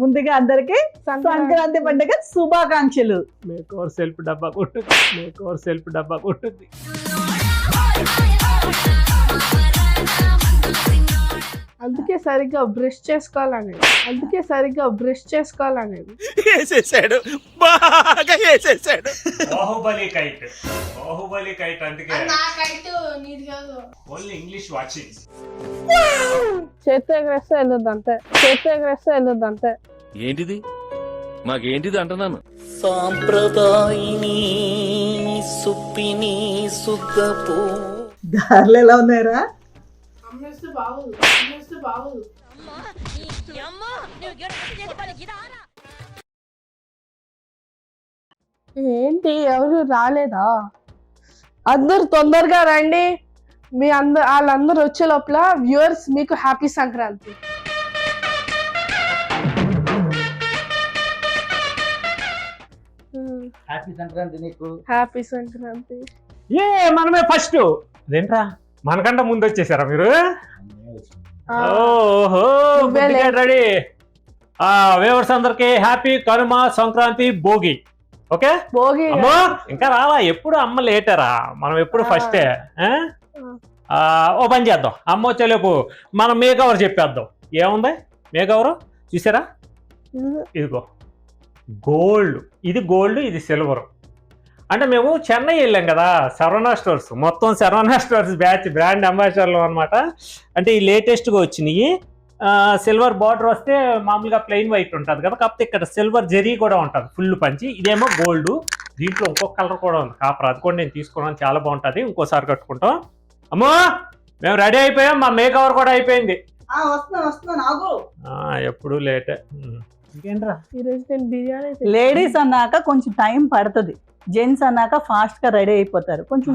ముందుగా అందరికి సంక్రాంతి. పండుగ శుభాకాంక్షలు. సెల్ఫ్ డబ్బా ఓవర్ సెల్ఫ్ డబ్బా కొట్టుద్ది. అందుకే సరిగ్గా బ్రష్ చేసుకోవాలనేది. అందుకే సరిగ్గా బ్రష్ చేసుకోవాలనేది. వేసేసాడు. బాగా వేసేసాడు. బాహుబలి కైట్. బాహుబలి కైట్ అందుకే. నాకైతే నీది కాదు. Only English watching. చేతి ఎగరేస్తే వెళ్ళొద్దు అంతే. చేతి ఎగరేస్తే వెళ్ళొద్దు అంతే. ఏంటిది? మాకేంటిది అంటున్నాను? సాంప్రదాయిని సుప్పిని సుద్దపూ దారులు ఎలా ఉన్నాయరా? అమ్మేస్తే బాగోదు అమ్మేస్తే బాగోదు ఏంటి ఎవరు రాలేదా? అందరు తొందరగా రండి. మీ అందరు వాళ్ళందరూ వచ్చే లోపల వ్యూవర్స్ మీకు హ్యాపీ సంక్రాంతి. హ్యాపీ సంక్రాంతి నీకు. హ్యాపీ సంక్రాంతి ఏ మనమే ఫస్ట్ అదేంట్రా? మనకంటే ముందు వచ్చేసారా మీరు? ఆ, ఓహో. రెడీ. ఆ వేవర్స్ అందరికి హ్యాపీ కనుమ సంక్రాంతి భోగి. ఓకే? భోగి. అమ్మో ఇంకా రావా ఎప్పుడు అమ్మ లేటరా? మనం ఎప్పుడు. ఫస్టే ఓ పని చేద్దాం. అమ్మ వచ్చేలోపు మనం మేకవర్ చెప్పేద్దాం. ఏముంది? మేకవర్? చూసారా? ఇదిగో. గోల్డ్. ఇది గోల్డ్ ఇది సిల్వర్. అంటే మేము చెన్నై వెళ్ళాం కదా శరవణ స్టోర్స్ మొత్తం శరవణ స్టోర్స్ బ్యాచ్ బ్రాండ్ అంబాసిడర్లు అనమాట అంటే ఈ లేటెస్ట్గా వచ్చినాయి. సిల్వర్ బార్డర్ వస్తే మామూలుగా ప్లెయిన్ వైట్ ఉంటుంది కదా కాకపోతే ఇక్కడ సిల్వర్ జెరీ కూడా ఉంటుంది ఫుల్ పంచి. ఇదేమో గోల్డ్. దీంట్లో ఇంకొక కలర్ కూడా ఉంది. కాపర్ అది కూడా నేను తీసుకున్నాను చాలా బాగుంటుంది. ఇంకోసారి కట్టుకుంటాం. అమ్మో! మేము రెడీ అయిపోయాం మా మేకవర్ కూడా అయిపోయింది. ఎప్పుడు లేటే. ఈరోజు నేను బిర్యానీ తిన్నా. లేడీస్ అన్నాక కొంచెం టైం పడుతుంది. జెంట్స్ అన్నాక ఫాస్ట్గా రెడీ అయిపోతారు. కొంచెం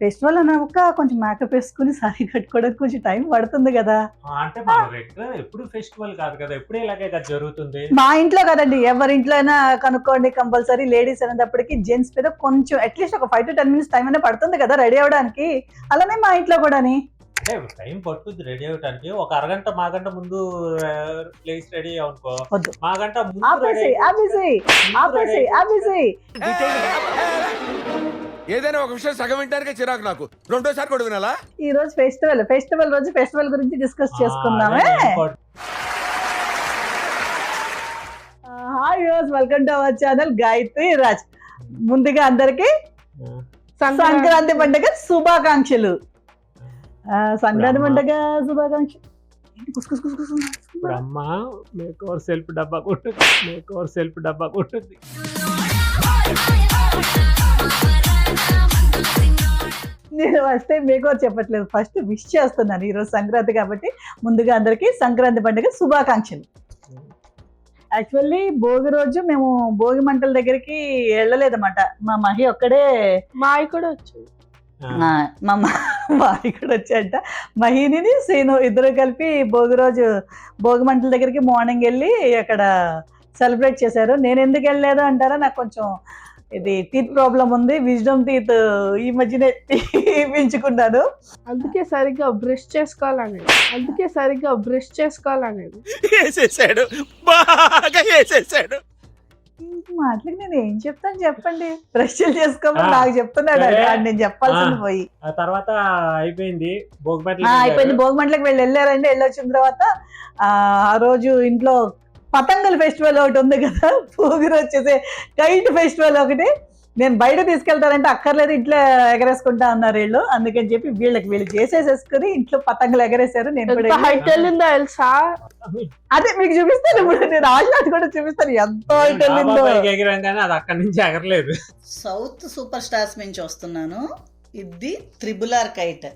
ఫెస్టివల్ అన్నాక కొంచెం మేకప్ వేసుకుని సారీ కట్టుకోవడానికి కొంచెం టైం పడుతుంది కదా. ఆ, అంటే మన రెగ్యులర్ ఎప్పుడు ఫెస్టివల్ కాదు కదా ఎప్పుడు ఇలాగే కదా జరుగుతుంది? మా ఇంట్లో కదండి ఎవరి ఇంట్లో అయినా కనుక్కోండి కంపల్సరీ లేడీస్ అనేటప్పటికి జెంట్స్ మీద కొంచెం అట్లీస్ట్ ఒక five to ten minutes time అయినా పడుతుంది కదా రెడీ అవ్వడానికి. అలానే మా ఇంట్లో కూడాని. అంటే టైం పట్టుద్ది రెడీ అవ్వడానికి ఒక అరగంట మాగంట ముందు ప్లేస్ రెడీ అనుకో ఆపేసి ఆపేసి ఏదైనా ఒక విషయం సగం వింటానికే చిరాకు నాకు. రెండోసారి కూడా వినాలా? ఈ రోజు ఫెస్టివల్ ఫెస్టివల్ రోజు ఫెస్టివల్ గురించి discuss చేసుకుందామే. Hi yous welcome to our channel Gayatri Raj ముందుగా అందరికి సంక్రాంతి. పండుగ శుభాకాంక్షలు. సంక్రాంతి బ్రహ్మ. పండుగ శుభాకాంక్షలు ఏంటి కుస్ కుస్ కుస్ కుస్ కుస్? ఇప్పుడు అమ్మ మేక్ ఓవర్ సెల్ఫ్ డబ్బా కొట్టుద్ది మేక్ ఓవర్ సెల్ఫ్ డబ్బా కొట్టుద్ది నేను ఫస్ట్ టైం మీకు చెప్పట్లేదు. ఫస్ట్ విష్ చేస్తున్నాను ఈరోజు సంక్రాంతి కాబట్టి. ముందుగా అందరికి సంక్రాంతి పండుగ శుభాకాంక్షలు. యాక్చువల్లీ భోగి రోజు మేము భోగి మంటల దగ్గరికి వెళ్ళలేదన్నమాట. మా మహి ఒక్కడే మావి కూడా వచ్చింది మా మ- వారి కూడా వచ్చాయంట మహిని సీను ఇద్దరు కలిపి భోగి రోజు భోగి మంటల దగ్గరికి మార్నింగ్ వెళ్ళి అక్కడ సెలబ్రేట్ చేశారు. నేను ఎందుకు వెళ్ళలేదు అంటారా? నాకు కొంచెం ఇది టీత్ ప్రాబ్లం ఉంది. విజ్డమ్ టీత్ ఈ మధ్యనే తీపించుకున్నాను అందుకే సరిగ్గా బ్రష్ చేసుకోవాలనేది. అందుకే సరిగ్గా బ్రష్ చేసుకోవాలనేది. వేసేసాడు. బాగా వేసేసాడు. మాటలకి నేను ఏం చెప్తాను చెప్పండి. బ్రష్లు చేసుకోమని నాకు చెప్తున్నాడు. నేను చెప్పాల్సింది. పోయి. ఆ తర్వాత అయిపోయింది. భోగిపట్ల ఆ, అయిపోయింది. భోగి మంటలకు వెళ్ళి వెళ్ళారండి. వెళ్ళొచ్చిన తర్వాత ఆ రోజు ఇంట్లో పతంగుల ఫెస్టివల్ ఒకటి ఉంది కదా. భోగి రోజు చేసే కైట్ ఫెస్టివల్ ఒకటి. నేను బయట తీసుకెళ్తానంటే అక్కర్లేదు ఇంట్లో ఎగరేసుకుంటా అన్నారు వీళ్ళు. అందుకని చెప్పి వీళ్ళకి వీళ్ళు చేసేసేసుకుని ఇంట్లో పతంగులు ఎగరేశారు. నేను కూడా హైట్ వెళ్ళిందో తెలుసా? అదే మీకు చూపిస్తాను ఇప్పుడు. నేను ఆజ్ఞాత్ కూడా చూపిస్తాను. ఎంత హైట్ వెళ్ళిందో. ఎగిరాం కానీ అది అక్కడి నుంచి ఎగరలేదు. సౌత్ సూపర్ స్టార్స్ నుంచి వస్తున్నాను. ఇది త్రిబుల్ ఆర్ కైట్.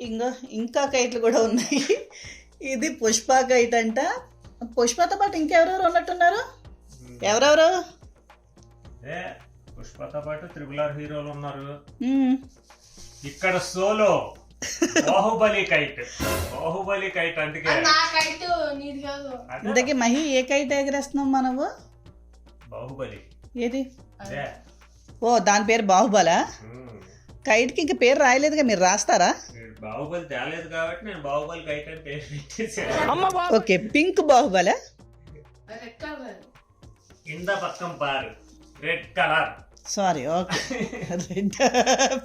ఇంకా ఇంకా కైట్లు కూడా ఉన్నాయి. ఇది పుష్ప కైట్ అంట. పుష్పతో పాటు ఇంకెవరెవరు ఉన్నట్టున్నారు? ఎవరెవరు? పుష్పతో పాటు త్రిబుల్ ఆర్ హీరోలు ఉన్నారు. ఇక్కడ solo Baahubali kite. Baahubali kite అందుకే. ఇంతకీ మహి ఏ కైట్ ఎగరేస్తున్నాం మనము? బాహుబలి. ఏది? అదే. ఓ దాని పేరు బాహుబలా. కైట్కి ఇంక పేరు రాయలేదుగా మీరు రాస్తారా? బాహుబలి తేలేదు కాబట్టి నేను బాహుబలి కైట్ అని పేరు పెట్టేసాను ఓకే పింక్ బాహుబలా? పక్కం పారు. Red colour sorry okay red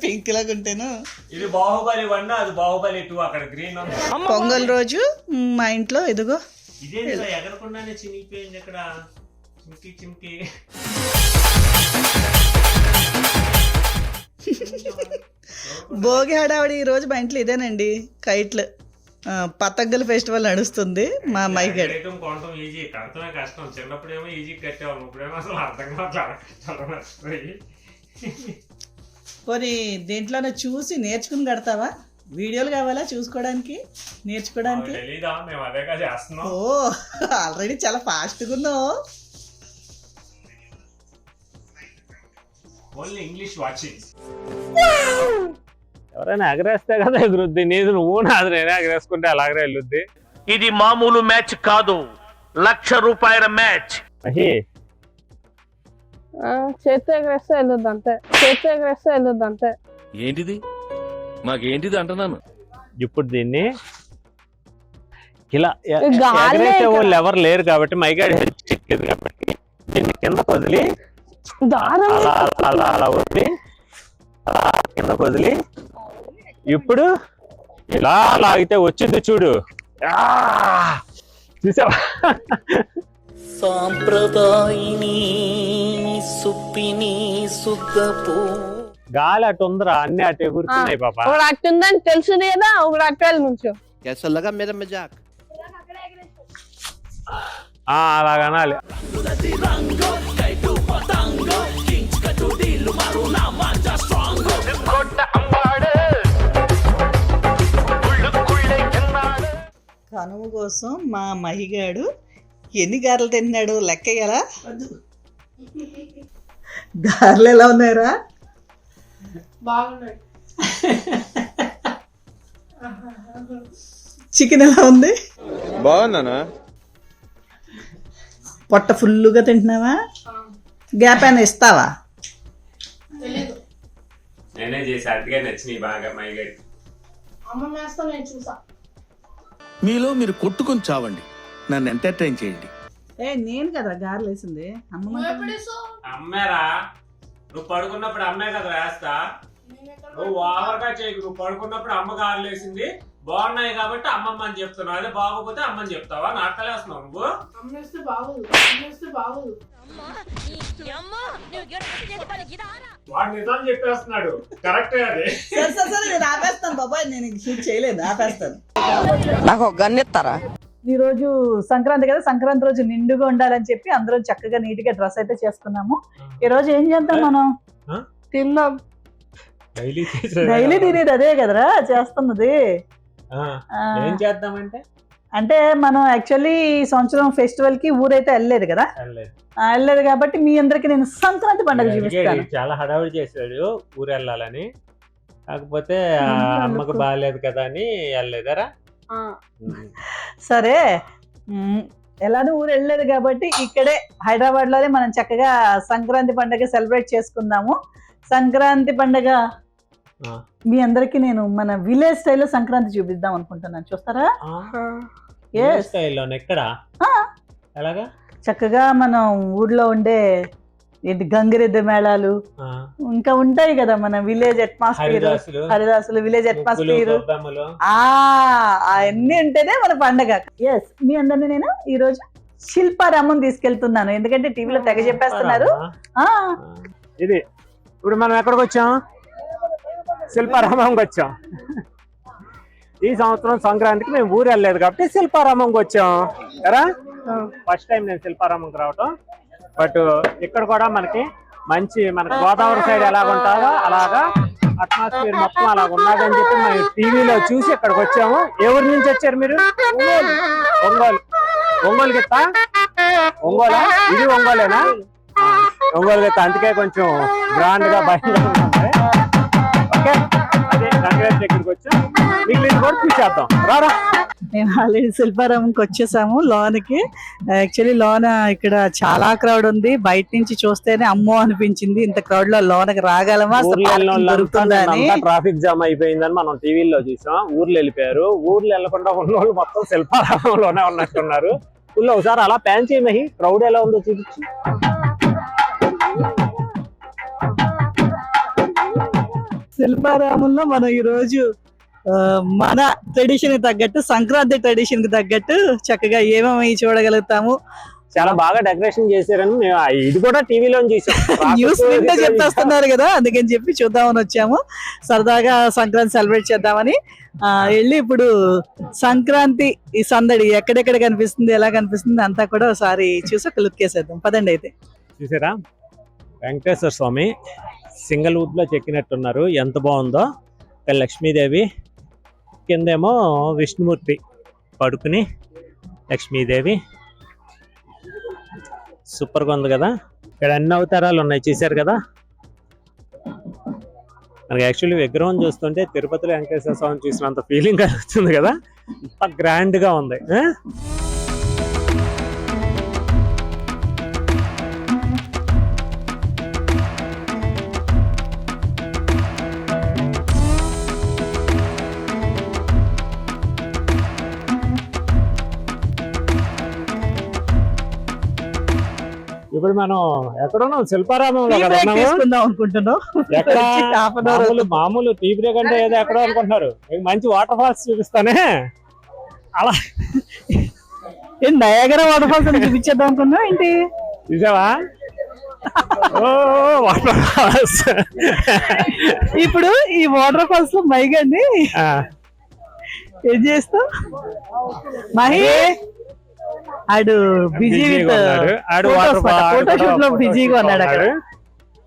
pink లాగా ఉంటేను ఇది బాహుబలి వన్ అది బాహుబలి టూ అక్కడ గ్రీన్ ఉంది. పొంగల్ రోజు మ్, ఇంట్లో ఇదిగో. ఇదే ఎగరకుండానే చినిగిపోయింది ఇక్కడ. చిమ్కి చిమ్కి. భోగి హడావిడి ఈ రోజు మా ఇంట్లో ఇదేనండి కైట్లు. ఆ, పతంగుల ఫెస్టివల్ నడుస్తుంది మా అమ్మాయి గడి కట్టడం కొనటం ఈజీ కడతమే కష్టం. చిన్నప్పుడేమో ఈజీ కట్టేవాళ్ళం. ఇప్పుడేమో అసలు అర్థం కావట్లేదు పోనీ దేంట్లోనే చూసి నేర్చుకుని కడతావా? వీడియోలు కావాలా చూసుకోవడానికి? నేర్చుకోవడానికి? తెలీదా? మేము అదేగా చేస్తున్నాం. ఓ ఆల్రెడీ చాలా ఫాస్ట్గా ఉన్నావు. Only English watching. ఎవరైనా ఎగరేస్తే కదా ఎగురుద్ది నీది నువ్వు నాది నేనే ఎగరేసుకుంటే అలాగే వెళ్ళుద్ది. ఇది మామూలు మ్యాచ్ కాదు. లక్ష రూపాయల మ్యాచ్. చేత్తో ఎగరేస్తే వెళ్ళొద్దు అంతే. చేత్తో ఎగరేస్తే వెళ్ళొద్దు అంతే. ఏంటిది? మాకేంటిది అంటున్నాను? ఇప్పుడు దీన్ని ఇలా ఎగరేసే. వాళ్ళు ఎవరు లేరు కాబట్టి మైగాడి హెల్ప్ చెక్కేది కాబట్టి దీన్ని కిందకు వదిలి దారం అలా అలా అలా వదిలి అలా కిందకు వదిలి ఇప్పుడు ఇలా లాగితే వచ్చింది చూడు. చూసావా? సాంప్రదాయిని సుప్పిని సుద్దపు గాలి అటు ఉందిరా అన్ని అటు ఎగురుతున్నాయి పాప. ఒకడు అట్టు ఉందని తెలుసు లేదా ఒకడు అట్టు వెళ్ళి నుంచో. कैसा మీద మజాక్. ఆ, అలాగనాలి కనుమ కోసం మా మహిగాడు ఎన్ని గారెలు తిన్నాడు లెక్కయ్యాలా? గారెలు ఎలా ఉన్నాయరా? బాగున్నాయి. చికెన్ ఎలా ఉంది? బాగున్నానా? పొట్ట ఫుల్లుగా తింటున్నావా? గ్యాప్ అయినా ఇస్తావా? నేనే చేసి అదిగా నచ్చినాయి బాగా మైగడి అమ్మ వేస్తా నేను చూసా. మీలో మీరు కొట్టుకొని చావండి. నన్ను ఎంటర్టైన్ చేయండి. ఏ నేను కదా గారెలు వేసింది. అమ్మ అమ్మేరా నువ్వు పడుకున్నప్పుడు అమ్మే కదా వేస్తా. నువ్వు ఓవర్గా చేయకు నువ్వు పడుకున్నప్పుడు అమ్మ గారులేసింది బాగున్నాయి కాబట్టి అమ్మమ్మ అని చెప్తున్నావు. అదే బాగోపోతే అమ్మని చెప్తావా? నాటలేస్తున్నావు నువ్వు. అమ్మేస్తే బాగోదు అమ్మేస్తే బాగోదు. వాడు నిజం చెప్పేస్తున్నాడు. కరెక్టే అది. సరే సరే సరే నేను ఆపేస్తాను బాబాయ్ నేను షూట్ చేయలేదు ఆపేస్తాను. నాకు ఒక గన్ ఇస్తారా? ఈ రోజు సంక్రాంతి కదా సంక్రాంతి రోజు నిండుగా ఉండాలని చెప్పి అందరూ చక్కగా నీట్గా డ్రెస్ అయితే చేసుకున్నాము. ఈ రోజు ఏం చేద్దాం మనం? తిందాం డైలీ డైలీ తినేది అదే కదరా చేస్తున్నది. ఆ, ఏం చేద్దామంటే? అంటే మనం యాక్చువల్లీ ఈ సంవత్సరం ఫెస్టివల్కి ఊరైతే వెళ్ళలేదు కదా? వెళ్ళలేదు. కాబట్టి మీ అందరికి నేను సంక్రాంతి పండుగ చూపిస్తాను. చాలా హడావిడి చేశాడు ఊరు వెళ్ళాలని. కాకపోతే అమ్మకు? బాగాలేదు కదా అని వెళ్ళలేదరా? ఆ, సరే. ఎలానో ఊరు వెళ్ళలేదు కాబట్టి ఇక్కడే హైదరాబాద్లోనే మనం చక్కగా సంక్రాంతి పండుగ సెలబ్రేట్ చేసుకుందాము. సంక్రాంతి పండుగ. మీ అందరికి నేను మన విలేజ్ స్టైల్లో సంక్రాంతి చూపిద్దాం అనుకుంటున్నాను. చూస్తారా? ఎక్కడ? ఎలాగా? చక్కగా మనం ఊర్లో ఉండే ఏంటి గంగిరెద్దు మేళాలు ఇంకా ఉంటాయి కదా మన విలేజ్ అట్మాస్ఫియర్ హరిదాసులు. Village atmosphere. ఆ అవన్నీ ఉంటేనే మన పండగ. ఎస్ మీ అందరిని నేను ఈ రోజు శిల్పారామం తీసుకెళ్తున్నాను. ఎందుకంటే టీవీలో తెగ చెప్పేస్తున్నారు. ఇది ఇప్పుడు మనం ఎక్కడికి వచ్చాం శిల్పారామంకి వచ్చాం. ఈ సంవత్సరం సంక్రాంతికి మేము ఊరు వెళ్ళలేదు కాబట్టి శిల్పారామంకి వచ్చాం. కదా? ఫస్ట్ టైం నేను శిల్పారామంకి రావటం. బట్ ఇక్కడ కూడా మనకి మంచి మనకి గోదావరి సైడ్ ఎలా ఉంటుందో అలాగా అట్మాస్ఫియర్ మొత్తం అలా ఉన్నదని చెప్పి మేము టీవీలో చూసి ఇక్కడికి వచ్చాము. ఊరి నుంచి వచ్చారు మీరు? ఒంగోలు. ఒంగోలు. గిత్త? ఒంగోలా? ఇది ఒంగోలేనా? ఒంగోలు గిత్త. అందుకే కొంచెం గ్రాండ్గా ఓకే అదే సంక్రాంతి దగ్గరికి వచ్చాం? మిగిలిన కూడా చూసేద్దాం. రారా. మేము ఆల్రెడీ శిల్పారామంకి వచ్చేసాము లోనికి. యాక్చువల్లీ లోన ఇక్కడ చాలా క్రౌడ్ ఉంది. బయట నుంచి చూస్తేనే అమ్మో అనిపించింది. ఇంత క్రౌడ్లో లోనకి రాగలమా? ట్రాఫిక్ జామ్ అయిపోయిందని మనం టీవీలో చూసాం. ఊర్లు వెళ్ళిపోయారు. ఊర్లు వెళ్ళకుండా ఉన్న వాళ్ళు మొత్తం శిల్పారామంలోనే ఉన్నట్టున్నారు. ఫుల్ ఒకసారి అలా ప్యాన్ చేయి మహి క్రౌడ్ ఎలా ఉందో చూపించు. శిల్పారామంలో మనం ఈ రోజు ఆ, మన ట్రెడిషన్కి తగ్గట్టు సంక్రాంతి ట్రెడిషన్కి తగ్గట్టు చక్కగా ఏమేమి చూడగలుగుతాము. చాలా బాగా డెకరేషన్ చేశారని మేము ఇది కూడా టీవీలో చూసాం. న్యూస్ వింటే చెప్పేస్తున్నారు కదా అందుకని చెప్పి చూద్దామని వచ్చాము. సరదాగా సంక్రాంతి సెలబ్రేట్ చేద్దామని. వెళ్ళి ఇప్పుడు సంక్రాంతి ఈ సందడి ఎక్కడెక్కడ కనిపిస్తుంది ఎలా కనిపిస్తుంది అంతా కూడా ఒకసారి చూసి ఒక లుక్ వేసేద్దాం పదండి అయితే. చూసారా? వెంకటేశ్వర స్వామి సింగిల్ వుడ్లో చెక్కినట్టున్నారు. ఎంత బాగుందో. ఇక్కడ లక్ష్మీదేవి కిందేమో విష్ణుమూర్తి పడుకుని లక్ష్మీదేవి. సూపర్గా ఉంది కదా. ఇక్కడ అన్ని అవతారాలు ఉన్నాయి చూశారు కదా. మనకి యాక్చువల్లీ విగ్రహం చూస్తుంటే తిరుపతిలో వెంకటేశ్వర స్వామి చూసినంత ఫీలింగ్ కలుగుతుంది కదా. అంత గ్రాండ్గా ఉంది ఇప్పుడు మనం ఎక్కడున్నాం? శిల్పారామంలో అనుకుంటున్నాం. మామూలు టీ బ్రేక్ అంటే ఏదో ఎక్కడో అనుకుంటున్నారు. మంచి వాటర్ ఫాల్స్ చూపిస్తానే. అలా. ఏం నయాగర వాటర్ ఫాల్స్ అని చూపించేద్దాం అనుకున్నాం ఏంటి? చూసావా? Water falls. ఇప్పుడు ఈ వాటర్ ఫాల్స్లో మైగండి. ఏం చేస్తాం మహి? ఆడు బిజీ విత్ ఫోటో షూట్లో బిజీగా ఉన్నాడు అక్కడ.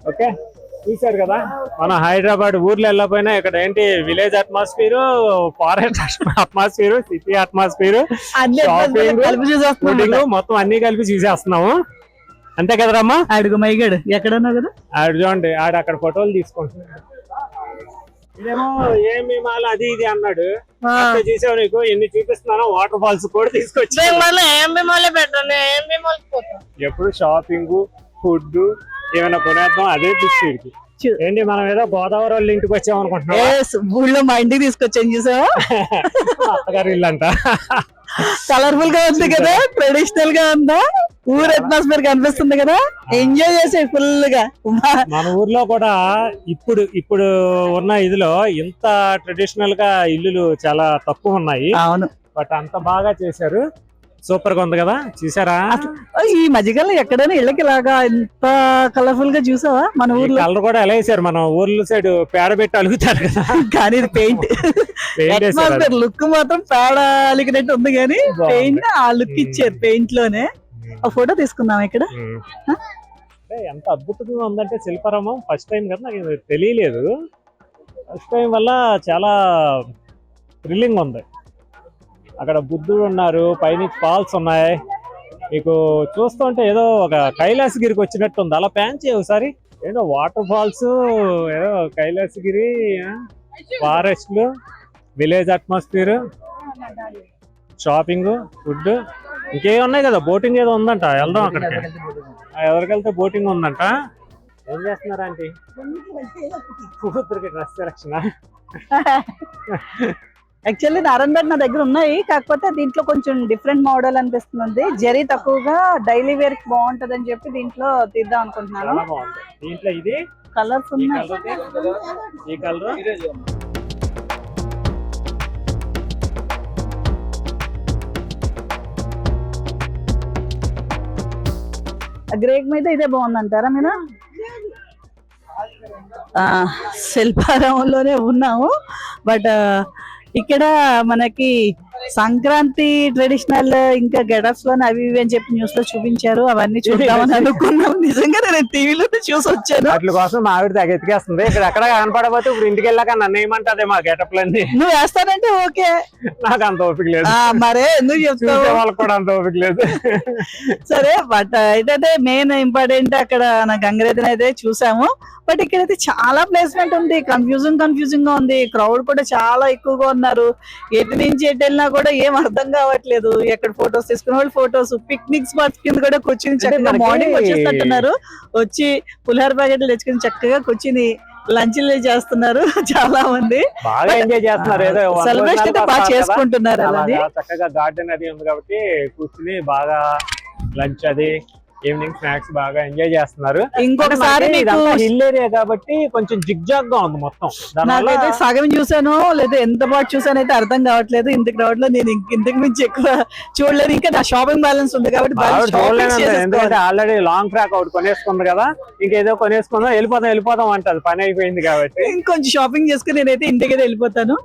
ఓకే. చూసారు కదా. మన హైదరాబాద్ ఊర్లో వెళ్ళకపోయినా ఇక్కడ ఏంటి village atmosphere forest atmosphere city atmosphere shooting మొత్తం అన్ని కలిపి చూసేస్తున్నాము. అంతే కదరమ్మా? అడుగు మైగాడు. ఎక్కడన్నావు కదా? ఆడు చూడండి ఆడు అక్కడ ఫోటోలు తీసుకుంటున్నాడు. ఇదేమో ఏమి మాల అది ఇది అన్నాడు. చూసావు నీకు ఎన్ని చూపిస్తున్నానో వాటర్ ఫాల్స్ కూడా తీసుకొచ్చి. ఎప్పుడు షాపింగ్ ఫుడ్ ఏమైనా కొనేద్దాం అదే. చూ- ఏంటి మనం ఏదో గోదావరి వాళ్ళ ఇంటికి వచ్చాం అనుకుంటున్నాం ఊళ్ళో మా ఇంటికి తీసుకొచ్చాను చూసావా? అత్తగారి ఇల్లు అంట కలర్ఫుల్గా ఉంది కదా ట్రెడిషనల్గా ఉందా? ఊరు అట్మాస్ఫియర్ కనిపిస్తుంది కదా? ఎంజాయ్ చేసే ఫుల్గా మన ఊర్లో కూడా ఇప్పుడు ఇప్పుడు ఉన్న ఇదిలో ఇంత ట్రెడిషనల్గా ఇల్లులు చాలా తక్కువ ఉన్నాయి. అవును. బట్ అంత బాగా చేశారు. సూపర్గా ఉంది కదా? చూసారా? ఈ మధ్యకాలంలో ఎక్కడైనా ఇళ్ళకి లాగా ఇంత కలర్ఫుల్గా చూసావా? మన ఊర్లో? కలర్ కూడా ఎలా వేసారు మన ఊర్ల సైడ్ పేడ పెట్టి అలుగుతారు కదా? కానీ ఇది పెయింట్. లుక్ మాత్రం పేడ అలిగినట్టు ఉంది కానీ. పెయింట్ ఆ లుక్ ఇచ్చారు పెయింట్లోనే ఆ ఫోటో తీసుకుందాం ఇక్కడ? ఎంత అద్భుతంగా ఉందంటే శిల్పారామం ఫస్ట్ టైం కదా? నాకు తెలియలేదు. ఫస్ట్ టైం వల్ల చాలా థ్రిల్లింగ్ ఉంది. అక్కడ బుద్ధుడు ఉన్నారు పైన ఫాల్స్ ఉన్నాయి. మీకు చూస్తుంటే ఏదో ఒక కైలాసగిరికి వచ్చినట్టు ఉంది అలా ప్యాన్ చేయ ఒకసారి. ఏదో వాటర్ ఫాల్స్ ఏదో కైలాసగిరి ఫారెస్ట్లు విలేజ్ అట్మాస్ఫియర్ షాపింగ్ ఫుడ్ ఇంకేం ఉన్నాయి కదా? బోటింగ్ ఏదో ఉందంట. వెళ్దాం అక్కడికి. ఎవరికెళ్తే బోటింగ్ ఉందంట. ఏం చేస్తున్నారు ఆంటీ? కూతురికి dress selection actually Narayanpet నా దగ్గర ఉన్నాయి. కాకపోతే దీంట్లో కొంచెం డిఫరెంట్ మోడల్ అనిపిస్తుంది. జరీ తక్కువగా డైలీ వేర్కి బాగుంటది అని చెప్పి దీంట్లో తీద్దాం అనుకుంటున్నాను. దీంట్లో ఇది కలర్స్ ఉన్నాయి. కలర్ గ్రేక్ మీద ఇదే బాగుందంటారా మీరు శిల్పారామంలోనే ఉన్నాము. బట్ ఇక్కడ మనకి సంక్రాంతి ట్రెడిషనల్ ఇంకా గెటప్స్లోనే అవి ఇవి అని చెప్పి న్యూస్లో చూపించారు. అవన్నీ చూద్దామని అనుకున్నాం. నిజంగా నేను టీవీలో చూసి వచ్చాను. వాటి కోసం ఆవిడ తెగ ఎత్తికేస్తుంది ఇక్కడ ఎక్కడ కనపడబోతే ఇప్పుడు ఇంటికి వెళ్ళాక నన్ను ఏమంటది మా గెటప్లన్నీ? నువ్వు వేస్తానంటే ఓకే. నాకు అంత ఓపిక లేదు. మరే ఎందుకు చెప్తావు? వాళ్ళకి కూడా అంత ఓపిక లేదు. సరే బట్ అయితే మెయిన్ ఇంపార్టెంట్ అక్కడ నా గంగరేదిని అయితే చూసాము. బట్ ఇక్కడైతే చాలా ప్లేస్మెంట్ ఉంది. కన్ఫ్యూజింగ్ కన్ఫ్యూజింగ్గా ఉంది. క్రౌడ్ కూడా చాలా ఎక్కువగా ఉన్నారు. ఎటు నుంచి ఎటు వెళ్ళినా కూడా ఏం అర్థం కావట్లేదు. ఎక్కడ ఫొటోస్ తీసుకునే వాళ్ళు ఫొటోస్ పిక్నిక్ స్పాట్స్ కింద కూడా కూర్చుని మార్నింగ్ వచ్చేస్తున్నారు వచ్చి పులిహోర ప్యాకెట్లు తెచ్చుకుని చక్కగా కూర్చుని లంచ్లు చేస్తున్నారు. చాలా మంది. బాగా ఎంజాయ్ చేస్తున్నారు. ఏదో సెలబ్రేషన్ బాగా. చేసుకుంటున్నారు చక్కగా గార్డెన్ అది ఉంది కాబట్టి కూర్చుని బాగా లంచ్ అది ఈవినింగ్ స్నాక్స్ బాగా ఎంజాయ్ చేస్తున్నారు. ఇంకొకసారి హిల్ ఏరియా కాబట్టి కొంచెం జిగ్జాగ్గా ఉంది మొత్తం. నాకైతే సగం చూసాను లేదా ఎంత బాగా చూసాను అయితే అర్థం కావట్లేదు. ఇంత క్రౌడ్లో నేను ఇంక- ఇంతకు మించి ఎక్కువ చూడలేదు. ఇంకా నా షాపింగ్ బ్యాలెన్స్ ఉంది కాబట్టి. ఎందుకంటే ఆల్రెడీ లాంగ్ ఫ్రాక్ ఒకటి కొనేసుకుంది కదా. ఇంకేదో కొనేసుకుందాం వెళ్ళిపోదాం వెళ్ళిపోదాం అంటది. పని అయిపోయింది కాబట్టి. ఇంకొంచెం షాపింగ్ చేసుకుని నేనైతే ఇంటికి వెళ్ళిపోతాను.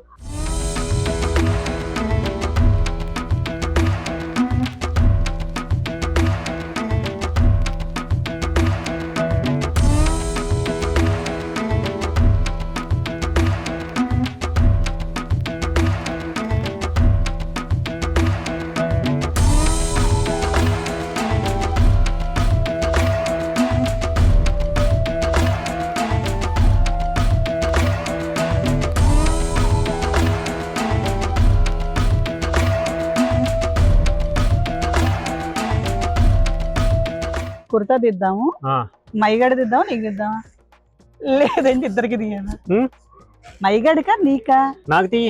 కుర్తా తీద్దాము ఆ, మైగడ తీద్దాం నీకు తీద్దామా లేదండి ఇద్దరికి ఉమ్, మైగడికా నీకా? నాకు తీ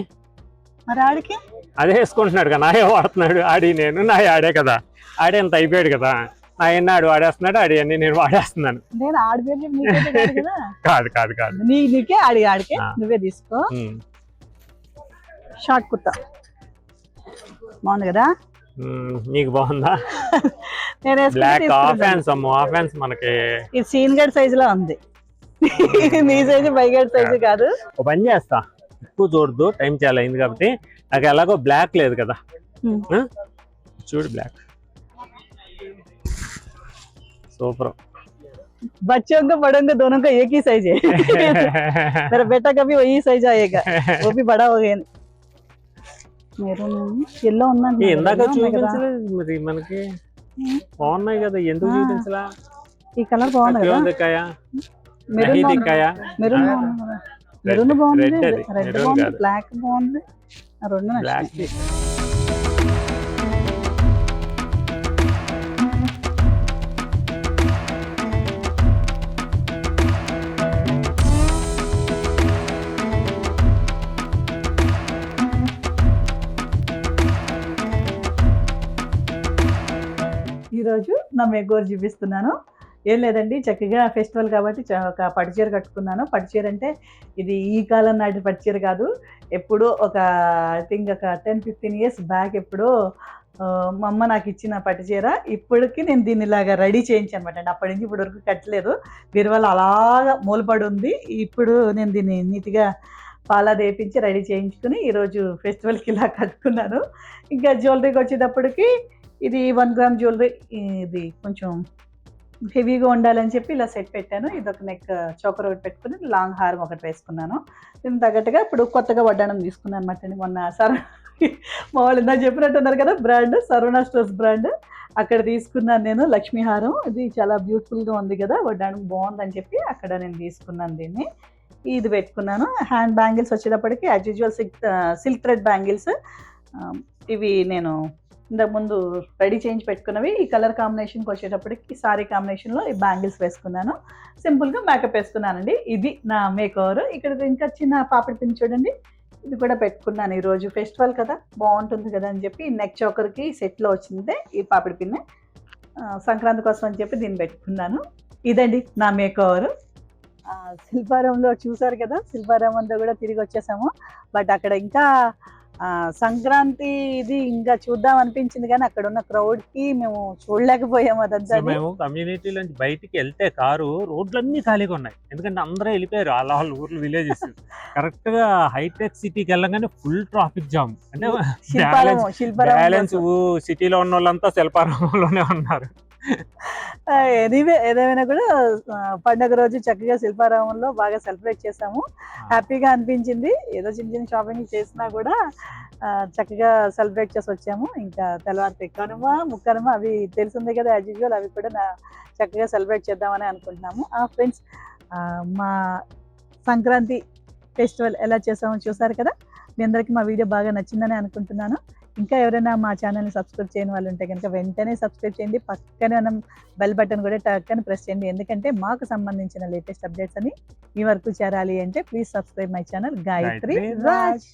మరి ఆడికి? అదే వేసుకుంటున్నాడు కదా నాయే వాడుతున్నాడు. ఆడి నేను నా ఆడే కదా. ఆడే అంత అయిపోయాడు కదా. నా ఎన్ని ఆడు వాడేస్తున్నాడు ఆడి అన్ని నేను వాడేస్తున్నాను. నేను ఆడి పేరు చెప్పి నీకైతే కాదు? కదా కాదు నీ నీకే ఆడి ఆడికే. నువ్వే తీసుకో. షార్ట్ కుర్తా. బాగుంది కదా? నీకు బాగుందా? నేను వేసుకుంటే బ్లాక్ తీసుకుంటాను. Of hands Ammu of hands మనకి ఇది సీన్ గడ్ సైజ్ లో ఉంది నీ సైజు బైగడ్ సైజు కాదు ఒక పని చేస్తా ఎక్కువ చూడదు టైం చాలా అయింది కాబట్టి నాకు ఎలాగో బ్లాక్ లేదు కదా ఉమ్. ఆ? చూడు బ్లాక్ సూపర్ बच्चों को बड़ों को दोनों का एक ही साइज है मेरा बेटा का भी वही साइज आएगा वो भी बड़ा हो गया మెరూన్ ఎల్లో ఉందండి ఇందాక చూపించలేదు మరి మనకి బాగున్నాయి కదా ఎందుకు. చూపించలా? ఈ కలర్ బాగుంది కదా. దిక్కాయ మెరూన్ బాగుంది. దిక్కాయ మెరూన్ మెరూన్ రెడ్. బ్లాక్ బాగుంది రెండు బ్లాక్ ఈరోజు నా మేకోర్ చూపిస్తున్నాను. ఏం లేదండి చక్కగా ఫెస్టివల్ కాబట్టి చ- ఒక పట్టు చీర కట్టుకున్నాను. పట్టు చీర అంటే ఇది ఈ కాలం నాటి పట్టు చీర కాదు. ఎప్పుడో ఒక ఐ థింక్ ఒక టెన్ ఫిఫ్టీన్ ఇయర్స్ బ్యాక్ ఎప్పుడో మా అమ్మ నాకు ఇచ్చిన పట్టు చీర. ఇప్పటికి నేను దీన్ని ఇలాగా రెడీ చేయించాను అనమాట అండి. అప్పటి నుంచి ఇప్పటి వరకు కట్టలేదు. బీరువాలో అలాగా మూలపడి ఉంది. ఇప్పుడు నేను దీన్ని నీట్గా పాలా వేపించి రెడీ చేయించుకుని ఈరోజు ఫెస్టివల్కి ఇలా కట్టుకున్నాను. ఇంకా జ్యువెలరీకి వచ్చేటప్పటికి ఇది వన్ గ్రామ్ జ్యువెలరీ ఇది కొంచెం హెవీగా ఉండాలని చెప్పి ఇలా సెట్ పెట్టాను. ఇది ఒక నెక్ చోకర్ uh, ఒకటి పెట్టుకుని లాంగ్ హారం ఒకటి వేసుకున్నాను. దీనికి తగ్గట్టుగా ఇప్పుడు కొత్తగా వడ్డానం తీసుకున్నాను అనమాట అండి. మొన్న సర్ మా వాళ్ళు ఇందాక చెప్పినట్టు ఉన్నారు కదా బ్రాండ్ సరోనా స్టోర్స్ బ్రాండ్ అక్కడ తీసుకున్నాను నేను లక్ష్మీ హారం. ఇది చాలా బ్యూటిఫుల్గా ఉంది కదా వడ్డానం బాగుందని చెప్పి అక్కడ నేను తీసుకున్నాను దీన్ని. ఇది పెట్టుకున్నాను. హ్యాండ్ బ్యాంగిల్స్ వచ్చేటప్పటికి as usual silk silk thread bangles ఇవి నేను ఇంతకుముందు రెడీ చేయించి పెట్టుకున్నవి. ఈ కలర్ కాంబినేషన్కి వచ్చేటప్పటికి సారీ కాంబినేషన్లో ఈ బ్యాంగిల్స్ వేసుకున్నాను. సింపుల్గా మేకప్ వేసుకున్నానండి. ఇది నా మేక్ ఇక్కడ ఇంకా చిన్న పాపిడి పిన్ చూడండి. ఇది కూడా పెట్టుకున్నాను ఈరోజు. ఫెస్టివల్ కదా బాగుంటుంది కదా అని చెప్పి నెక్ చోకర్కి సెట్లో వచ్చిందే ఈ పాపిడి పిన్నే. సంక్రాంతి కోసం అని చెప్పి దీన్ని పెట్టుకున్నాను. ఇదండి నా మేక్ శిల్పారంలో చూసారు కదా శిల్పారం కూడా తిరిగి వచ్చేసాము. బట్ అక్కడ ఇంకా సంక్రాంతి ఇది ఇంకా చూద్దాం అనిపించింది కానీ అక్కడ ఉన్న crowd కి మేము చూడలేకపోయాము అదంతా మేము కమ్యూనిటీ నుంచి బయటికి వెళ్తే కారు రోడ్లన్నీ ఖాళీగా ఉన్నాయి. ఎందుకంటే అందరూ వెళ్ళిపోయారు. వాళ్ళ వాళ్ళ ఊర్లు విలేజెస్ కరెక్ట్గా హైటెక్ సిటీకి వెళ్ళగానే ఫుల్ ట్రాఫిక్ జామ్ అంటే బ్యాలెన్స్ సిటీలో ఉన్న వాళ్ళంతా శిల్పారంలోనే ఉన్నారు. ఎనీవే ఏదేమైనా కూడా పండగ రోజు చక్కగా శిల్పారామంలో బాగా సెలబ్రేట్ చేసాము హ్యాపీగా అనిపించింది. ఏదో చిన్న చిన్న షాపింగ్ చేసినా కూడా చక్కగా సెలబ్రేట్ చేసి వచ్చాము. ఇంకా తెల్లవారితే కనుమ ముక్కనుమ అవి తెలిసిందే కదా యాజ్ యూజువల్ అవి కూడా నా చక్కగా సెలబ్రేట్ చేద్దామని అనుకుంటున్నాము. ఆ ఫ్రెండ్స్ మా సంక్రాంతి ఫెస్టివల్ ఎలా చేసామో చూసారు కదా? మీ అందరికీ మా వీడియో బాగా నచ్చిందని అనుకుంటున్నాను. ఇంకా ఎవరైనా మా ఛానల్ని సబ్స్క్రైబ్ చేయని వాళ్ళు ఉంటే కనుక వెంటనే సబ్స్క్రైబ్ చేయండి. పక్కనే మనం బెల్ బటన్ కూడా టక్కని ప్రెస్ చేయండి. ఎందుకంటే మాకు సంబంధించిన లేటెస్ట్ అప్డేట్స్ అని మీ వరకు చేరాలి అంటే please subscribe my channel. Gayatri Raj.